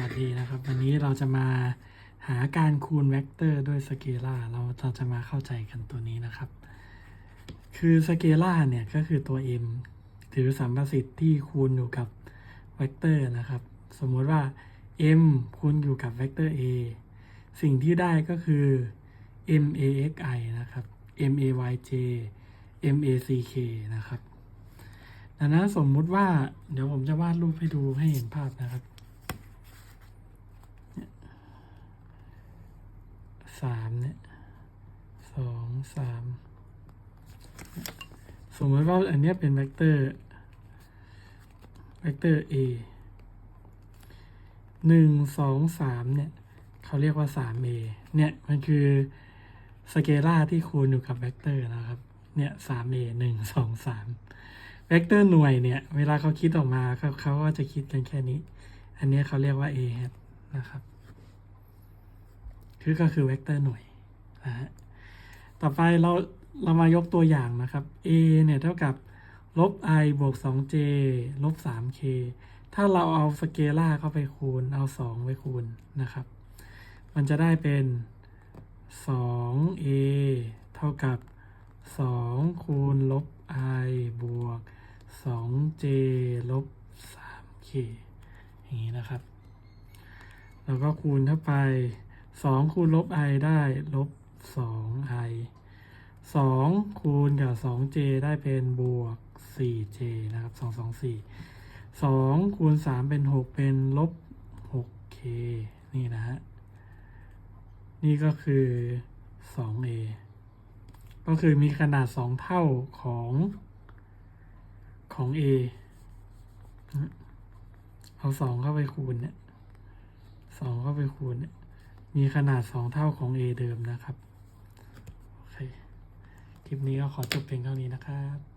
วัสดีนะครับ วันนี้เราจะมาหาการคูณเวกเตอร์ด้วยสเกลาเราเราจะมาเข้าใจกันตัวนี้นะครับ คือสเกลาเนี่ยก็คือตัว m ถือสัมประสิทธิ์ที่คูณอยู่กับเวกเตอร์นะครับ สมมติว่า m คูณอยู่กับเวกเตอร์ a สิ่งที่ได้ก็คือ m a x i นะครับ m a y j m a c k นะครับดังนั้นสมมุติว่าเดี๋ยวผมจะวาดรูปให้ดูให้เห็นภาพนะครับเนี่ยสามเนี่ย สองสามสมมติว่าอันนี้เป็นเวกเตอร์ เวกเตอร์ a หนึ่งสองสามเนี่ยเขาเรียกว่าสาม a เนี่ยมันคือสเกลาที่คูณอยู่กับเวกเตอร์นะครับ เนี่ยสาม a หนึ่งสองสามเวกเตอร์หน่วยเนี่ย เวลาเขาคิดออกมาเขาเขาก็จะคิดกันแค่นี้ อันนี้เขาเรียกว่า a hat นะครับ คือก็คือเวกเตอร์หน่วยนะฮะ ต่อไปเราเรามายกตัวอย่างนะครับ a เนี่ยเท่ากับลบ i บวก 2j ลบ 3k ถ้าเราเอาสเกลาเข้าไปคูณ เอา 2 ไปคูณนะครับ มันจะได้เป็น 2a เท่ากับ 2 คูณลบ i บวก 2j ลบ 3k อย่างนี้นะครับ แล้วก็คูณเข้าไป 2 คูณลบ i ได้ลบ 2i 2 คูณกับ 2j ได้เป็นบวก 4j นะครับ 224 2 คูณ 3 เป็น 6 เป็นลบ 6k นี่นะฮะ นี่ก็คือ 2a ก็คือมีขนาด 2 เท่าของของ a เอาสองเข้าไปคูณเนี่ยสองเข้าไปคูณเนี่ย มีขนาด 2 เท่าของ a เดิมนะครับ คลิปนี้ก็ขอจบเพียงเท่านี้นะครับ